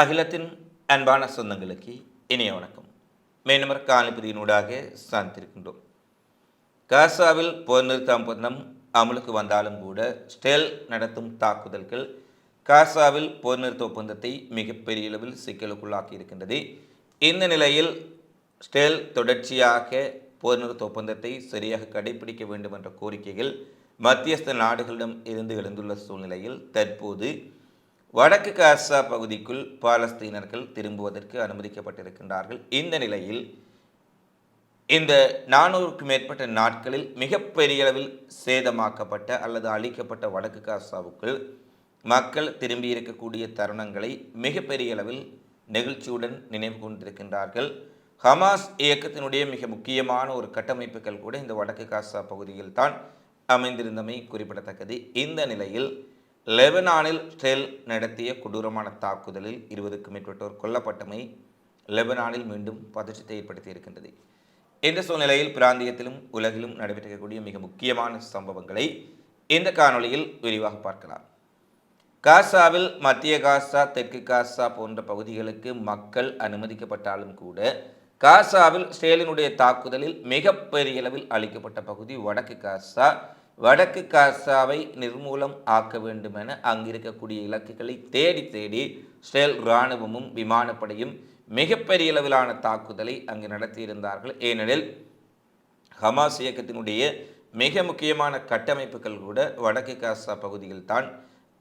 அகிலத்தின் அன்பான சொந்தங்களுக்கு இனிய வணக்கம். மேனமர் காலிபதியினூடாக சார்ந்திருக்கின்றோம் காசாவில் போர் நிறுத்த ஒப்பந்தம் அமலுக்கு வந்தாலும் கூட ஸ்டெல் நடத்தும் தாக்குதல்கள் காசாவில் போர் நிறுத்த ஒப்பந்தத்தை மிகப்பெரிய அளவில் சிக்கலுக்குள்ளாக்கி இருக்கின்றது. இந்த நிலையில் ஸ்டெல் தொடர்ச்சியாக போர் நிறுத்த ஒப்பந்தத்தை சரியாக கடைபிடிக்க வேண்டும் என்ற கோரிக்கைகள் மத்தியஸ்த நாடுகளிடம் இருந்து எழுந்துள்ள சூழ்நிலையில் தற்போது வடக்கு காசா பகுதிக்குள் பாலஸ்தீனர்கள் திரும்புவதற்கு அனுமதிக்கப்பட்டிருக்கின்றார்கள். இந்த நிலையில் இந்த நானூறுக்கும் மேற்பட்ட நாட்களில் மிகப்பெரிய அளவில் சேதமாக்கப்பட்ட அல்லது அழிக்கப்பட்ட வடக்கு காசாவுக்குள் மக்கள் திரும்பி இருக்கக்கூடிய தருணங்களை மிகப்பெரிய அளவில் நெகிழ்ச்சியுடன் நினைவு கொண்டிருக்கின்றார்கள். ஹமாஸ் இயக்கத்தினுடைய மிக முக்கியமான ஒரு கட்டமைப்புகள் கூட இந்த வடக்கு காசா பகுதியில் தான் அமைந்திருந்தமை குறிப்பிடத்தக்கது. இந்த நிலையில் லெபனானில் ஸ்டெல் நடத்திய கொடூரமான தாக்குதலில் இருபதுக்கும் மேற்பட்டோர் கொல்லப்பட்டமை லெபனானில் மீண்டும் பதற்றத்தை ஏற்படுத்தி இருக்கின்றது. இந்த சூழ்நிலையில் பிராந்தியத்திலும் உலகிலும் நடைபெற்றக்கூடிய மிக முக்கியமான சம்பவங்களை இந்த காணொளியில் விரிவாக பார்க்கலாம். காசாவில் மத்திய காசா தெற்கு காசா போன்ற பகுதிகளுக்கு மக்கள் அனுமதிக்கப்பட்டாலும் கூட காசாவில் ஸ்டேலினுடைய தாக்குதலில் மிகப்பெரிய அளவில் அளிக்கப்பட்ட பகுதி வடக்கு காசா வடக்கு காசாவை நிர்மூலம் ஆக்க வேண்டும் என அங்கிருக்கக்கூடிய இலக்குகளை தேடி தேடி ஸ்ரேல் இராணுவமும் விமானப்படையும் மிகப்பெரிய அளவிலான தாக்குதலை அங்கு நடத்தியிருந்தார்கள். ஏனெனில் ஹமாஸ் இயக்கத்தினுடைய மிக முக்கியமான கட்டமைப்புகள் கூட வடக்கு காசா பகுதியில் தான்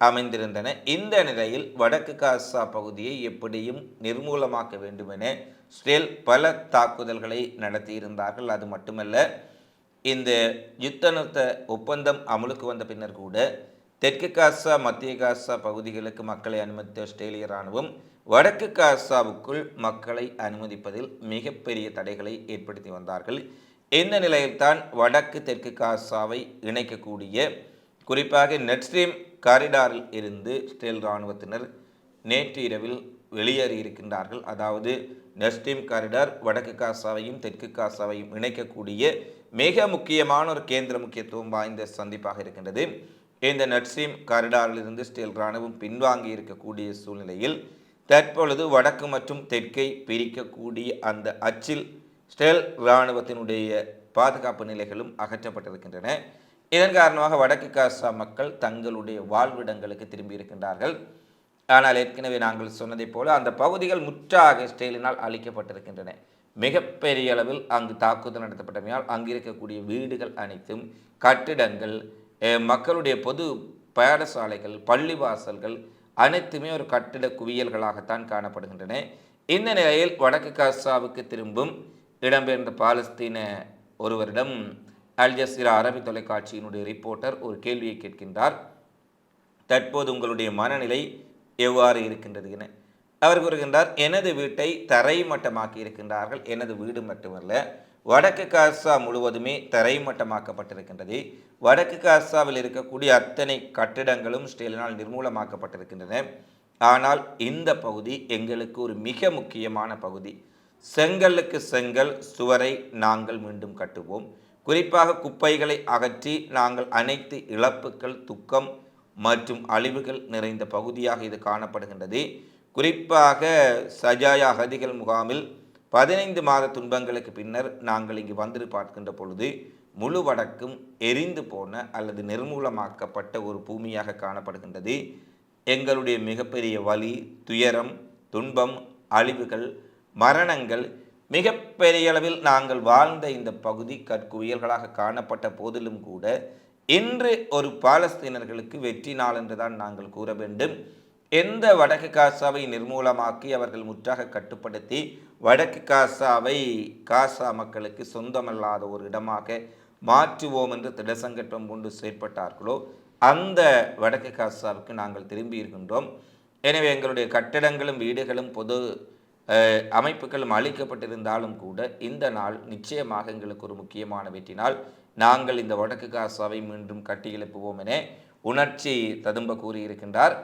அமைந்திருந்தன. இந்த நிலையில் வடக்கு காசா பகுதியை எப்படியும் நிர்மூலமாக்க வேண்டும் என பல தாக்குதல்களை நடத்தியிருந்தார்கள். அது மட்டுமல்ல இந்த யுத்த நிறுத்த ஒப்பந்தம் அமலுக்கு வந்த பின்னர் கூட தெற்கு காசா மத்திய காசா பகுதிகளுக்கு மக்களை அனுமதித்த ஆஸ்திரேலிய இராணுவம் வடக்கு காசாவுக்குள் மக்களை அனுமதிப்பதில் மிகப்பெரிய தடைகளை ஏற்படுத்தி வந்தார்கள். இந்த நிலையில்தான் வடக்கு தெற்கு காசாவை இணைக்கக்கூடிய குறிப்பாக நெட்ஸ்ட்ரீம் காரிடாரில் இருந்து ஸ்டேல் இராணுவத்தினர் நேற்று இரவில் வெளியேறியிருக்கின்றார்கள் அதாவது நெஸ்டீம் காரிடார் வடக்கு காசாவையும் தெற்கு காசாவையும் இணைக்கக்கூடிய மிக முக்கியமான ஒரு கேந்திர முக்கியத்துவம் வாய்ந்த சந்திப்பாக இருக்கின்றது. இந்த நட்ஸ்ட்ரீம் காரிடாரிலிருந்து ஸ்டேல் இராணுவம் பின்வாங்கி இருக்கக்கூடிய சூழ்நிலையில் தற்பொழுது வடக்கு மற்றும் தெற்கை பிரிக்கக்கூடிய அந்த அச்சில் ஸ்டேல் இராணுவத்தினுடைய பாதுகாப்பு நிலைகளும் அகற்றப்பட்டிருக்கின்றன. இதன் காரணமாக வடக்கு காசா மக்கள் தங்களுடைய வாழ்விடங்களுக்கு திரும்பி இருக்கின்றார்கள். ஆனால் ஏற்கனவே நாங்கள் சொன்னதைப் போல அந்த பகுதிகள் முற்றாக ஸ்டேலினால் அழிக்கப்பட்டிருக்கின்றன. மிகப்பெரிய அளவில் அங்கு தாக்குதல் நடத்தப்பட்டமையால் அங்கு இருக்கக்கூடிய வீடுகள் அனைத்தும் கட்டிடங்கள் மக்களுடைய பொது பாடசாலைகள் பள்ளிவாசல்கள் அனைத்துமே ஒரு கட்டிட குவியல்களாகத்தான் காணப்படுகின்றன. இந்த நிலையில் வடக்கு காசாவுக்கு திரும்பும் இடம்பெயர்ந்த பாலஸ்தீன ஒருவரிடம் அல் ஜசீரா அரபி தொலைக்காட்சியினுடைய ரிப்போர்ட்டர் ஒரு கேள்வியை கேட்கின்றார். தற்போது உங்களுடைய மனநிலை எவ்வாறு இருக்கின்றது என. அவர் கூறுகின்றார் எனது வீட்டை தரைமட்டமாக்கி இருக்கின்றார்கள் எனது வீடு மட்டுமல்ல வடக்கு காசா முழுவதுமே தரைமட்டமாக்கப்பட்டிருக்கின்றது. வடக்கு காசாவில் இருக்கக்கூடிய அத்தனை கட்டிடங்களும் ஸ்டீலினால் நிர்மூலமாக்கப்பட்டிருக்கின்றன. ஆனால் இந்த பகுதி எங்களுக்கு ஒரு மிக முக்கியமான பகுதி. செங்கலுக்கு செங்கல் சுவரை நாங்கள் மீண்டும் கட்டுவோம். குறிப்பாக குப்பைகளை அகற்றி நாங்கள் அனைத்து இழப்புகள் துக்கம் மற்றும் அழிவுகள் நிறைந்த பகுதியாக இது காணப்படுகின்றது. குறிப்பாக சஜாயா அகதிகள் முகாமில் பதினைந்து மாத துன்பங்களுக்கு பின்னர் நாங்கள் இங்கு வந்து பார்க்கின்ற பொழுது முழு வடக்கும் எரிந்து போன அல்லது நிர்மூலமாக்கப்பட்ட ஒரு பூமியாக காணப்படுகின்றது. எங்களுடைய மிகப்பெரிய வலி துயரம் துன்பம் அழிவுகள் மரணங்கள் மிகப்பெரிய அளவில் நாங்கள் வாழ்ந்த இந்த பகுதி கற்குவியல்களாக காணப்பட்ட போதிலும் கூட இன்று ஒரு பாலஸ்தீனர்களுக்கு வெற்றி நாள் என்றுதான் நாங்கள் கூற வேண்டும். எந்த வடக்கு காசாவை நிர்மூலமாக்கி அவர்கள் முற்றாக கட்டுப்படுத்தி வடக்கு காசாவை காசா மக்களுக்கு சொந்தமல்லாத ஒரு இடமாக மாற்றுவோம் என்று திடசங்கட்டம் கொண்டு செயற்பட்டார்களோ அந்த வடக்கு காசாவுக்கு நாங்கள் திரும்பி இருக்கின்றோம். எனவே எங்களுடைய கட்டடங்களும் வீடுகளும் பொது அமைப்புகளும் அளிக்கப்பட்டிருந்தாலும் கூட இந்த நாள் நிச்சயமாக எங்களுக்கு ஒரு முக்கியமான வெற்றி நாள் நாங்கள் இந்த வடக்கு காசாவை மீண்டும் கட்டி எழுப்புவோம் என உணர்ச்சி ததும்ப கூறியிருக்கின்றார்.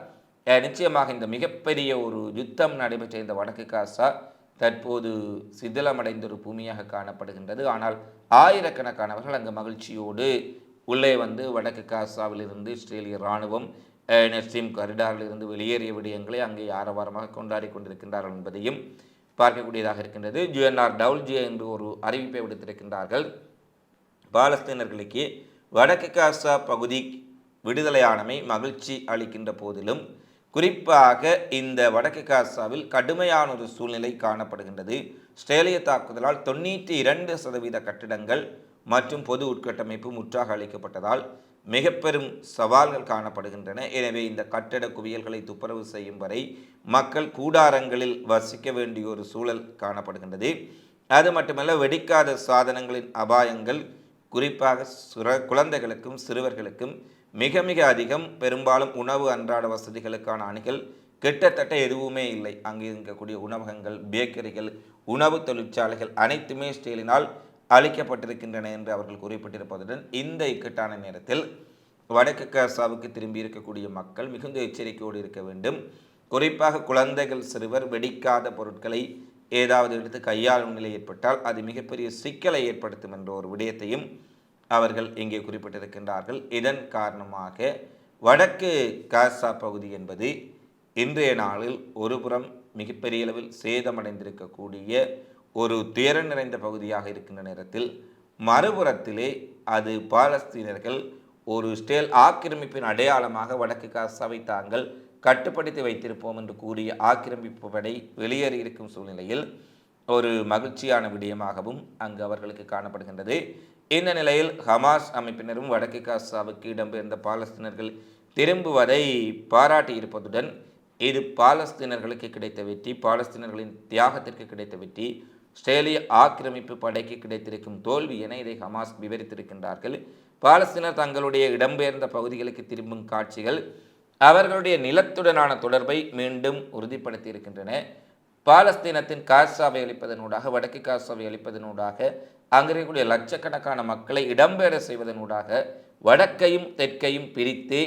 நிச்சயமாக இந்த மிகப்பெரிய ஒரு யுத்தம் நடைபெற்ற இந்த வடக்கு காசா தற்போது சிதிலமடைந்த ஒரு பூமியாக காணப்படுகின்றது. ஆனால் ஆயிரக்கணக்கானவர்கள் அங்கு மகிழ்ச்சியோடு உள்ளே வந்து வடக்கு காசாவிலிருந்து இஸ்ரேலிய இராணுவம் நெஸ்டிம் கரிடாரிலிருந்து வெளியேறிய விடயங்களை அங்கே ஆரவாரமாக கொண்டாடி கொண்டிருக்கின்றார்கள் என்பதையும் பார்க்கக்கூடியதாக இருக்கின்றது. ஜுஎன்ஆர் டவுல்ஜே என்று ஒரு அறிவிப்பை விடுத்திருக்கின்றார்கள். பாலஸ்தீனர்களுக்கு வடக்கு காசா பகுதி விடுதலையானமை மகிழ்ச்சி அளிக்கின்ற போதிலும் குறிப்பாக இந்த வடக்கு காசாவில் கடுமையான ஒரு சூழ்நிலை காணப்படுகின்றது. ஸ்ட்ரேலிய தாக்குதலால் தொண்ணூற்றி இரண்டு சதவீத கட்டிடங்கள் மற்றும் பொது உட்கட்டமைப்பு முற்றாக அளிக்கப்பட்டதால் மிக பெரும் சவால்கள் காணப்படுகின்றன. எனவே இந்த கட்டட குவியல்களை துப்புரவு செய்யும் வரை மக்கள் கூடாரங்களில் வசிக்க வேண்டிய ஒரு சூழல் காணப்படுகின்றது. அது மட்டுமல்ல வெடிக்காத சாதனங்களின் அபாயங்கள் குறிப்பாக சுர குழந்தைகளுக்கும் சிறுவர்களுக்கும் மிக மிக அதிகம் பெரும்பாலும் உணவு அன்றாட வசதிகளுக்கான அணிகள். கிட்டத்தட்ட எதுவுமே இல்லை. அங்கே இருக்கக்கூடிய உணவகங்கள் பேக்கரிகள் உணவு தொழிற்சாலைகள் அனைத்துமே ஸ்டீலினால் அளிக்கப்பட்டிருக்கின்றன என்று அவர்கள் குறிப்பிட்டிருப்பதுடன் இந்த இக்கட்டான நேரத்தில் வடக்கு காசாவுக்கு திரும்பி இருக்கக்கூடிய மக்கள் மிகுந்த எச்சரிக்கையோடு இருக்க வேண்டும். குறிப்பாக குழந்தைகள் சிறுவர் வெடிக்காத பொருட்களை ஏதாவது எடுத்து கையாளும் நிலை ஏற்பட்டால் அது மிகப்பெரிய சிக்கலை ஏற்படுத்தும் என்ற ஒரு விடயத்தையும் அவர்கள் இங்கே குறிப்பிட்டிருக்கின்றார்கள். இதன் காரணமாக வடக்கு காசா பகுதி என்பது இன்றைய நாளில் ஒருபுறம் மிகப்பெரிய அளவில் சேதமடைந்திருக்கக்கூடிய ஒரு துயரம் நிறைந்த பகுதியாக இருக்கின்ற நேரத்தில் மறுபுறத்திலே அது பாலஸ்தீனர்கள் ஒரு ஸ்டேல் ஆக்கிரமிப்பின் அடையாளமாக வடக்கு காசாவை தாங்கள் கட்டுப்படுத்தி வைத்திருப்போம் என்று கூறிய ஆக்கிரமிப்பு படை வெளியேறியிருக்கும் சூழ்நிலையில் ஒரு மகிழ்ச்சியான விடயமாகவும் அங்கு அவர்களுக்கு காணப்படுகின்றது. இந்த நிலையில் ஹமாஸ் அமைப்பினரும் வடக்கு காசாவுக்கு இடம்பெயர்ந்த பாலஸ்தீனர்கள் திரும்புவதை பாராட்டியிருப்பதுடன் இது பாலஸ்தீனர்களுக்கு கிடைத்த வெற்றி பாலஸ்தீனர்களின் தியாகத்திற்கு கிடைத்த வெற்றி ஸ்ட்ரேலிய ஆக்கிரமிப்பு படைக்கு கிடைத்திருக்கும் தோல்வி என இதை ஹமாஸ் விவரித்திருக்கின்றார்கள். பாலஸ்தீனர் தங்களுடைய இடம்பெயர்ந்த பகுதிகளுக்கு திரும்பும் காட்சிகள் அவர்களுடைய நிலத்துடனான தொடர்பை மீண்டும் உறுதிப்படுத்தி இருக்கின்றன பாலஸ்தீனத்தின் காசாவை அளிப்பதனூடாக வடக்கு காசாவை அளிப்பதனூடாக அங்கே இருக்கக்கூடிய லட்சக்கணக்கான மக்களை இடம்பெற செய்வதனூடாக வடக்கையும் தெற்கையும் பிரித்து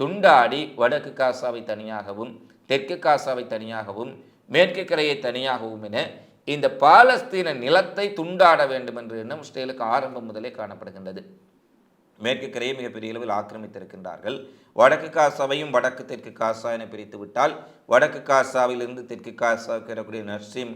துண்டாடி வடக்கு காசாவை தனியாகவும் தெற்கு காசாவை தனியாகவும் மேற்கு கரையை தனியாகவும் என இந்த பாலஸ்தீன நிலத்தை துண்டாட வேண்டும் என்ற எண்ணம் இஸ்ரேலுக்கு ஆரம்பம் முதலே காணப்படுகின்றது. மேற்கு கரையை மிகப்பெரிய அளவில் ஆக்கிரமித்திருக்கின்றார்கள். வடக்கு காசாவையும் வடக்கு தெற்கு காசா என பிரித்து விட்டால் வடக்கு காசாவிலிருந்து தெற்கு காசாவுக்கு வரக்கூடிய நர்சிம்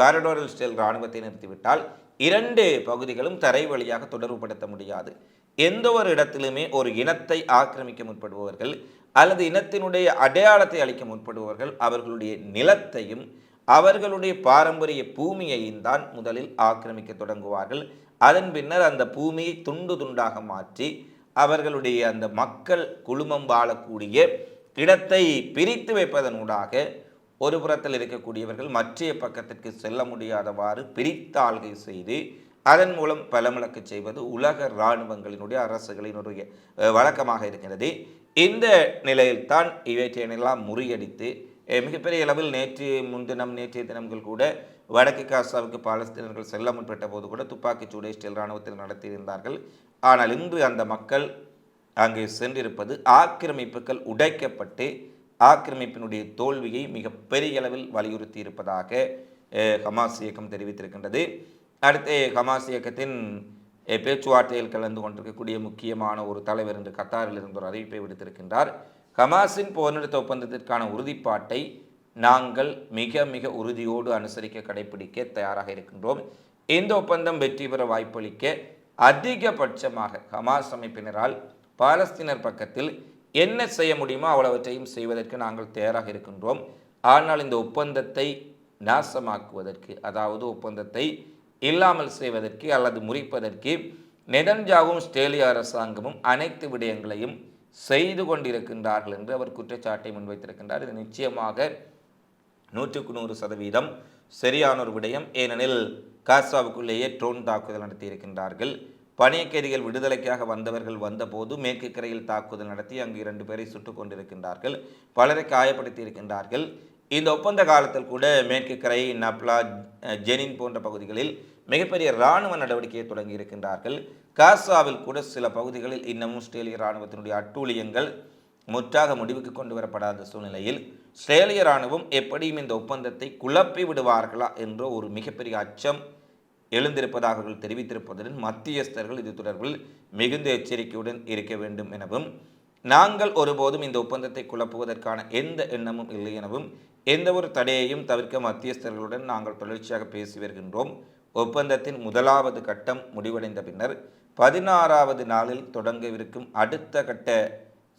காரிடோரல் ஸ்டைல் இராணுவத்தை நிறுத்திவிட்டால் இரண்டு பகுதிகளும் தரை வழியாக தொடர்புபடுத்த முடியாது. எந்த ஒரு இடத்திலுமே ஒரு இனத்தை ஆக்கிரமிக்க முற்படுபவர்கள் அல்லது இனத்தினுடைய அடையாளத்தை அளிக்க முற்படுபவர்கள் அவர்களுடைய நிலத்தையும் அவர்களுடைய பாரம்பரிய பூமியையும் தான் முதலில் ஆக்கிரமிக்க தொடங்குவார்கள். அதன் பின்னர் அந்த பூமியை துண்டு துண்டாக மாற்றி அவர்களுடைய அந்த மக்கள் குழுமம் வாழக்கூடிய இடத்தை பிரித்து வைப்பதனூடாக ஒரு புறத்தில் இருக்கக்கூடியவர்கள் மற்றைய பக்கத்திற்கு செல்ல முடியாதவாறு பிரித்தாள்கை செய்து அதன் மூலம் பலமிழக்கு செய்வது உலக இராணுவங்களினுடைய அரசுகளினுடைய வழக்கமாக இருக்கிறது. இந்த நிலையில்தான் இவற்றையெல்லாம் முறியடித்து மிகப்பெரிய அளவில் நேற்று முன்தினம் நேற்றைய தினங்கள் கூட வடக்கு காசாவுக்கு பாலஸ்தீனர்கள் செல்ல முற்பட்ட போது கூட துப்பாக்கிச் சூடு இஸ்ரேல் இராணுவத்தில் நடத்தியிருந்தார்கள். ஆனால் இன்று அந்த மக்கள் அங்கே சென்றிருப்பது ஆக்கிரமிப்புகள் உடைக்கப்பட்டு ஆக்கிரமிப்பினுடைய தோல்வியை மிக பெரிய அளவில் வலியுறுத்தி இருப்பதாக ஹமாஸ் இயக்கம் தெரிவித்திருக்கின்றது. அடுத்து ஹமாஸ் இயக்கத்தின் பேச்சுவார்த்தையில் கலந்து கொண்டிருக்கக்கூடிய முக்கியமான ஒரு தலைவர் என்று கத்தாரில் இருந்து ஒரு அறிவிப்பை விடுத்திருக்கின்றார். ஹமாஸின் போர் நிறுத்த ஒப்பந்தத்திற்கான உறுதிப்பாட்டை நாங்கள் மிக மிக உறுதியோடு அனுசரிக்க கடைபிடிக்க தயாராக இருக்கின்றோம். இந்த ஒப்பந்தம் வெற்றி பெற வாய்ப்பளிக்க அதிகபட்சமாக ஹமாஸ் அமைப்பினரால் பாலஸ்தீனர் பக்கத்தில் என்ன செய்ய முடியுமோ அவ்வளவற்றையும் செய்வதற்கு நாங்கள் தயாராக இருக்கின்றோம். ஆனால் இந்த ஒப்பந்தத்தை நாசமாக்குவதற்கு அதாவது ஒப்பந்தத்தை இல்லாமல் செய்வதற்கு அல்லது முறிப்பதற்கு நெதன்ஜாவும் ஸ்டேலிய அரசாங்கமும் அனைத்து விடயங்களையும் செய்து கொண்டிருக்கின்றார்கள் என்று அவர் குற்றச்சாட்டை முன்வைத்திருக்கின்றார். இது நிச்சயமாக நூற்றுக்கு நூறு சதவீதம் சரியான ஒரு விடயம். ஏனெனில் காசாவுக்குள்ளேயே ட்ரோன் தாக்குதல் நடத்தியிருக்கின்றார்கள். பணியக்கைதிகள் விடுதலைக்காக வந்தவர்கள் வந்தபோது மேற்கு கரையில் தாக்குதல் நடத்தி அங்கு இரண்டு பேரை சுட்டுக் கொண்டிருக்கின்றார்கள். பலரை காயப்படுத்தி இருக்கின்றார்கள் இந்த ஒப்பந்த காலத்தில் கூட மேற்கு கரை நப்லா ஜெனின் போன்ற பகுதிகளில் மிகப்பெரிய இராணுவ நடவடிக்கையை தொடங்கி இருக்கின்றார்கள் காசாவில் கூட சில பகுதிகளில் இன்னமும் இஸ்ரேலிய இராணுவத்தினுடைய அட்டூழியங்கள் முற்றாக முடிவுக்கு கொண்டு வரப்படாத சூழ்நிலையில் ஸ்ரேலிய இராணுவம் எப்படியும் இந்த ஒப்பந்தத்தை குழப்பி விடுவார்களா என்ற ஒரு மிகப்பெரிய அச்சம் எழுந்திருப்பதாக அவர்கள் தெரிவித்திருப்பதுடன் மத்தியஸ்தர்கள் இது தொடர்பில் மிகுந்த எச்சரிக்கையுடன் இருக்க வேண்டும் எனவும் நாங்கள் ஒருபோதும் இந்த ஒப்பந்தத்தை குழப்புவதற்கான எந்த எண்ணமும் இல்லை எனவும் எந்த ஒரு தடையையும் தவிர்க்க மத்தியஸ்தர்களுடன் நாங்கள் தொடர்ச்சியாக பேசி வருகின்றோம். ஒப்பந்தத்தின் முதலாவது கட்டம் முடிவடைந்த பின்னர் பதினாறாவது நாளில் தொடங்கவிருக்கும் அடுத்த கட்ட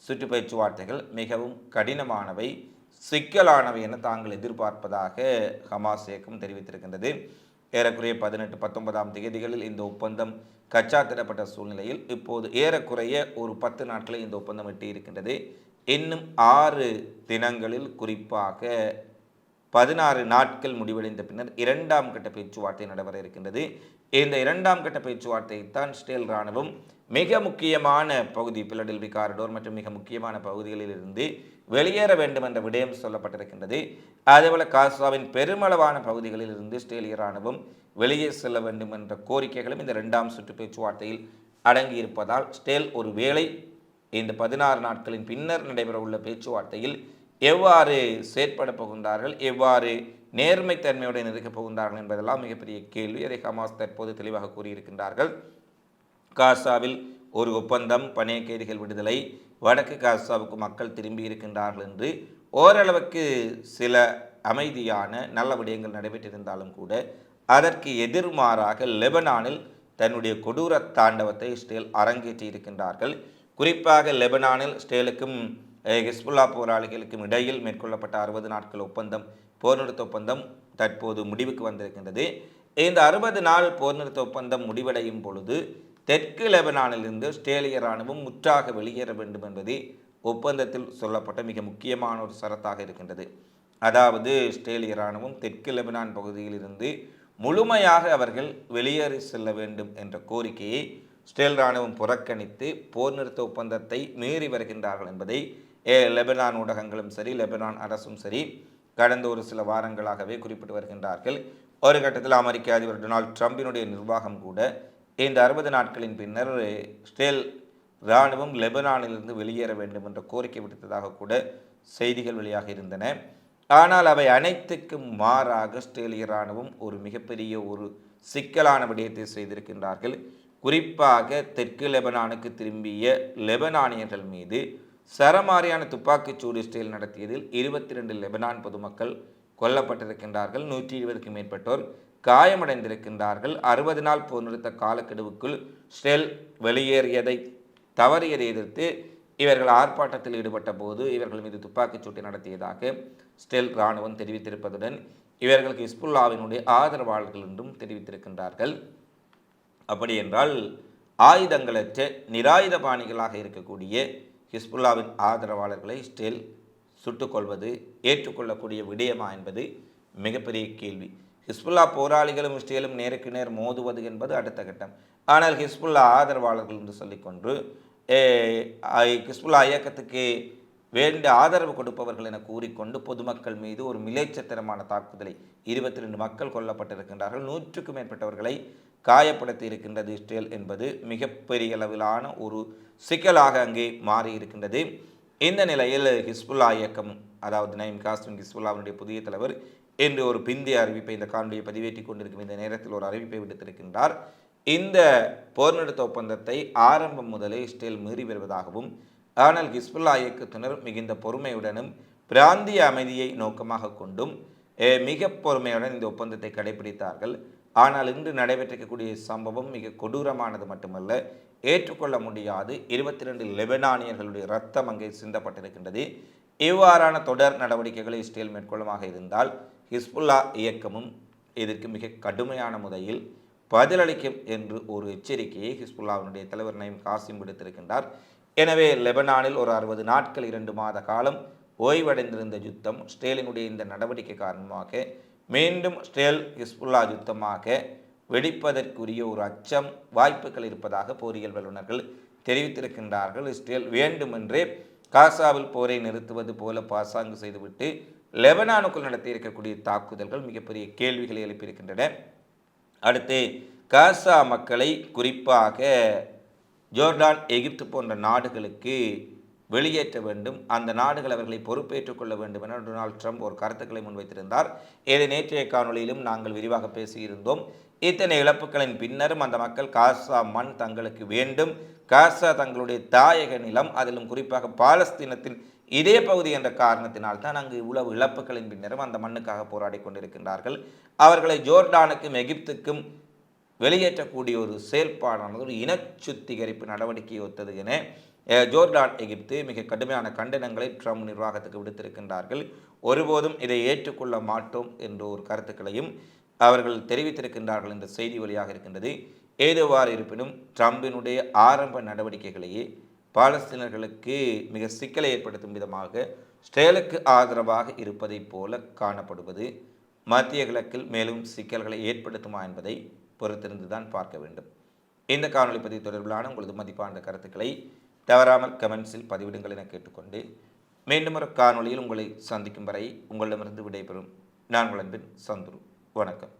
சுற்றுப்பேச்சுவார்த்தைகள் மிகவும் கடினமானவை சிக்கலானவை என தாங்கள் எதிர்பார்ப்பதாக ஹமாஸ் இயக்கம் தெரிவித்திருக்கின்றது. ஏறக்குறைய பதினெட்டு பத்தொன்பதாம் தேதிகளில் இந்த ஒப்பந்தம் கச்சா திடப்பட்ட சூழ்நிலையில் இப்போது ஏறக்குறைய ஒரு பத்து நாட்களை இந்த ஒப்பந்தம் எட்டியிருக்கின்றது. இன்னும் ஆறு தினங்களில் குறிப்பாக பதினாறு நாட்கள் முடிவடைந்த பின்னர் இரண்டாம் கட்ட பேச்சுவார்த்தை நடைபெற இருக்கின்றது. இந்த இரண்டாம் கட்ட பேச்சுவார்த்தை தான் ஸ்டேல் இராணுவம் மிக முக்கியமான பகுதி பிலடெல்வி காரிடோர் மற்றும் மிக முக்கியமான பகுதிகளில் இருந்து வெளியேற வேண்டும் என்ற விடயம் சொல்லப்பட்டிருக்கின்றது. அதேபோல காசாவின் பெருமளவான பகுதிகளில் இருந்து ஸ்டேலிய இராணுவம் வெளியே செல்ல வேண்டும் என்ற கோரிக்கைகளும் இந்த இரண்டாம் சுற்று பேச்சுவார்த்தையில் அடங்கியிருப்பதால் ஸ்டேல் ஒரு வேளை இந்த பதினாறு நாட்களின் பின்னர் நடைபெறவுள்ள பேச்சுவார்த்தையில் எவ்வாறு செயற்பட போகின்றார்கள் எவ்வாறு நேர்மைத்தன்மையுடன் இருக்கப் போகின்றார்கள் என்பதெல்லாம் மிகப்பெரிய கேள்வி. அதை ஹமாஸ் தற்போது தெளிவாக கூறியிருக்கின்றார்கள். காசாவில் ஒரு ஒப்பந்தம் பணைய கைதிகள் விடுதலை வடக்கு காசாவுக்கு மக்கள் திரும்பி இருக்கின்றார்கள் என்று ஓரளவுக்கு சில அமைதியான நல்ல விடயங்கள் நடைபெற்றிருந்தாலும் கூட அதற்கு எதிர்மாறாக லெபனானில் தன்னுடைய கொடூர தாண்டவத்தை ஸ்டேல் அரங்கேற்றி இருக்கின்றார்கள். குறிப்பாக லெபனானில் ஸ்டேலுக்கும் ஹிஸ்புல்லா போராளிகளுக்கும் இடையில் மேற்கொள்ளப்பட்ட அறுபது நாட்கள் ஒப்பந்தம் போர் நிறுத்த ஒப்பந்தம் தற்போது முடிவுக்கு வந்திருக்கின்றது. இந்த அறுபது நாள் போர் நிறுத்த ஒப்பந்தம் முடிவடையும் பொழுது தெற்கு லெபனானிலிருந்து ஆஸ்திரேலிய இராணுவம் முற்றாக வெளியேற வேண்டும் என்பதே ஒப்பந்தத்தில் சொல்லப்பட்ட மிக முக்கியமான ஒரு சரத்தாக இருக்கின்றது. அதாவது ஸ்டேலிய இராணுவம் தெற்கு லெபனான் பகுதியிலிருந்து முழுமையாக அவர்கள் வெளியேறி செல்ல வேண்டும் என்ற கோரிக்கையை ஸ்டேல் இராணுவம் புறக்கணித்து போர் நிறுத்த ஒப்பந்தத்தை மீறி வருகின்றார்கள் என்பதை ஏ, லெபனான் ஊடகங்களும் சரி லெபனான் அரசும் சரி கடந்த ஒரு சில வாரங்களாகவே குறிப்பிட்டு வருகின்றார்கள். ஒரு கட்டத்தில் அமெரிக்க அதிபர் டொனால்ட் ட்ரம்பினுடைய நிர்வாகம் கூட இந்த அறுபது நாட்களின் பின்னர் ஸ்டேல் இராணுவம் லெபனானிலிருந்து வெளியேற வேண்டும் என்ற கோரிக்கை விடுத்ததாக கூட செய்திகள் வெளியாக இருந்தன. ஆனால் அவை அனைத்துக்கும் மாறாக ஸ்டேலிய இராணுவம் ஒரு மிகப்பெரிய ஒரு சிக்கலான விடயத்தை செய்திருக்கின்றார்கள். குறிப்பாக தெற்கு லெபனானுக்கு திரும்பிய லெபனானியர்கள் மீது சரமாரியான துப்பாக்கிச்சூடு ஸ்டேல் நடத்தியதில் இருபத்தி ரெண்டு லெபனான் பொதுமக்கள் கொல்லப்பட்டிருக்கின்றார்கள். நூற்றி இருபதுக்கும் மேற்பட்டோர் காயமடைந்திருக்கின்றார்கள். அறுபது நாள் போர் நிறுத்த காலக்கெடுவுக்குள் ஸ்டெல் வெளியேறியதை தவறியதை எதிர்த்து இவர்கள் ஆர்ப்பாட்டத்தில் ஈடுபட்ட போது இவர்கள் மீது துப்பாக்கிச் சூட்டை நடத்தியதாக ஸ்டெல் இராணுவம் தெரிவித்திருப்பதுடன் இவர்கள் ஹிஸ்புல்லாவினுடைய ஆதரவாளர்கள் என்றும் தெரிவித்திருக்கின்றார்கள். அப்படி என்றால் ஆயுதங்களற்ற நிராயுதபாணிகளாக இருக்கக்கூடிய ஹிஸ்புல்லாவின் ஆதரவாளர்களை ஸ்டெல் சுட்டுக்கொள்வது ஏற்றுக்கொள்ளக்கூடிய விடயமா என்பது மிகப்பெரிய கேள்வி. ஹிஸ்புல்லா போராளிகளும் இஸ்ரேலும் நேருக்கு நேர் மோதுவது என்பது அடுத்த கட்டம். ஆனால் ஹிஸ்புல்லா ஆதரவாளர்கள் என்று சொல்லிக்கொண்டு ஹிஸ்புல்லா இயக்கத்துக்கு வேண்டிய ஆதரவு கொடுப்பவர்கள் என கூறிக்கொண்டு பொதுமக்கள் மீது ஒரு மிலேச்சத்திரமான தாக்குதலை இருபத்தி ரெண்டு மக்கள் கொல்லப்பட்டிருக்கின்றார்கள். நூற்றுக்கும் மேற்பட்டவர்களை காயப்படுத்தி இருக்கின்றது இஸ்ரேல் என்பது மிகப்பெரிய அளவிலான ஒரு சிக்கலாக அங்கே மாறி இருக்கின்றது. இந்த நிலையில் ஹிஸ்புல்லா இயக்கம் அதாவது நயீம் காஸ்மின் ஹிஸ்புல்லாவினுடைய புதிய தலைவர் என்று ஒரு பிந்திய அறிவிப்பை இந்த காணொலியை பதிவேற்றி கொண்டிருக்கும் இந்த நேரத்தில் ஒரு அறிவிப்பை விடுத்திருக்கின்றார். இந்த போர் நிறுத்த ஒப்பந்தத்தை ஆரம்பம் முதலே இஸ்ரேல் மீறி வருவதாகவும் ஆனால் ஹிஸ்புல்லா இயக்கத்தினர் மிகுந்த பொறுமையுடனும் பிராந்திய அமைதியை நோக்கமாக கொண்டும் மிக பொறுமையுடன் இந்த ஒப்பந்தத்தை கடைபிடித்தார்கள். ஆனால் இன்று நடைபெற்றிருக்கக்கூடிய சம்பவம் மிக கொடூரமானது மட்டுமல்ல ஏற்றுக்கொள்ள முடியாது. இருபத்தி ரெண்டு லெபனானியர்களுடைய ரத்தம் அங்கே சிந்தப்பட்டிருக்கின்றது. இவ்வாறான தொடர் நடவடிக்கைகளை இஸ்ரேல் மேற்கொள்ளுமாக இருந்தால் ஹிஸ்புல்லா இயக்கமும் இதற்கு மிக கடுமையான முறையில் பதிலளிக்கும் என்று ஒரு எச்சரிக்கையை ஹிஸ்புல்லாவினுடைய தலைவர் நயம் காசிம் விடுத்திருக்கின்றார். எனவே லெபனானில் ஒரு அறுபது நாட்கள் இரண்டு மாத காலம் ஓய்வடைந்திருந்த யுத்தம் ஸ்டேலினுடைய இந்த நடவடிக்கை காரணமாக மீண்டும் ஸ்டேல் ஹிஸ்புல்லா யுத்தமாக வெடிப்பதற்குரிய ஒரு அச்சம் வாய்ப்புகள் இருப்பதாக போரியல் வல்லுநர்கள் தெரிவித்திருக்கின்றார்கள். இஸ்ரேல் வேண்டுமென்றே காசாவில் போரை நிறுத்துவது போல பாசாங்கு செய்துவிட்டு லெபனானுக்குள் நடத்தி இருக்கக்கூடிய தாக்குதல்கள் மிகப்பெரிய கேள்விகளை எழுப்பியிருக்கின்றன. அடுத்து காசா மக்களை குறிப்பாக ஜோர்டான் எகிப்து போன்ற நாடுகளுக்கு வெளியேற்ற வேண்டும் அந்த நாடுகள் அவர்களை பொறுப்பேற்றுக் கொள்ள வேண்டும் என டொனால்ட் ட்ரம்ப் ஒரு கருத்துக்களை முன்வைத்திருந்தார். இதை நேற்றைய காணொலியிலும் நாங்கள் விரிவாக பேசியிருந்தோம். இத்தனை இழப்புகளின் பின்னரும் அந்த மக்கள் காசா மண் தங்களுக்கு வேண்டும். காசா தங்களுடைய தாயக நிலம் அதிலும் குறிப்பாக பாலஸ்தீனத்தின் இதே பகுதி என்ற காரணத்தினால் தான் அங்கு இவ்வளவு இழப்புகளின் பின்னரும் அந்த மண்ணுக்காக போராடி கொண்டிருக்கின்றார்கள். அவர்களை ஜோர்டானுக்கும் எகிப்துக்கும் வெளியேற்றக்கூடிய ஒரு செயல்பாடானது ஒரு இன சுத்திகரிப்பு நடவடிக்கையை ஒத்தது என ஜோர்டான் எகிப்து மிக கடுமையான கண்டனங்களை ட்ரம்ப் நிர்வாகத்துக்கு விடுத்திருக்கின்றார்கள். ஒருபோதும் இதை ஏற்றுக்கொள்ள மாட்டோம் என்ற ஒரு கருத்துக்களையும் அவர்கள் தெரிவித்திருக்கின்றார்கள் என்ற செய்தி வழியாக இருக்கின்றது. ஏதுவாறு இருப்பினும் ட்ரம்பினுடைய ஆரம்ப நடவடிக்கைகளையே பாலஸ்தீனர்களுக்கு மிக சிக்கலை ஏற்படுத்தும் விதமாக ஸ்டேலுக்கு ஆதரவாக இருப்பதைப் போல காணப்படுவது மத்திய கிழக்கில் மேலும் சிக்கல்களை ஏற்படுத்துமா என்பதை பொறுத்திருந்து தான் பார்க்க வேண்டும். இந்த காணொளி பதிவு தொடர்பிலான உங்களது மதிப்பான கருத்துக்களை தவறாமல் கமெண்ட்ஸில் பதிவிடுங்கள் என கேட்டுக்கொண்டு மீண்டும் ஒரு காணொளியில் உங்களை சந்திக்கும் வரை உங்களிடமிருந்து விடைபெறும். நான் உங்கள் அன்பின் சந்துரு. வணக்கம்.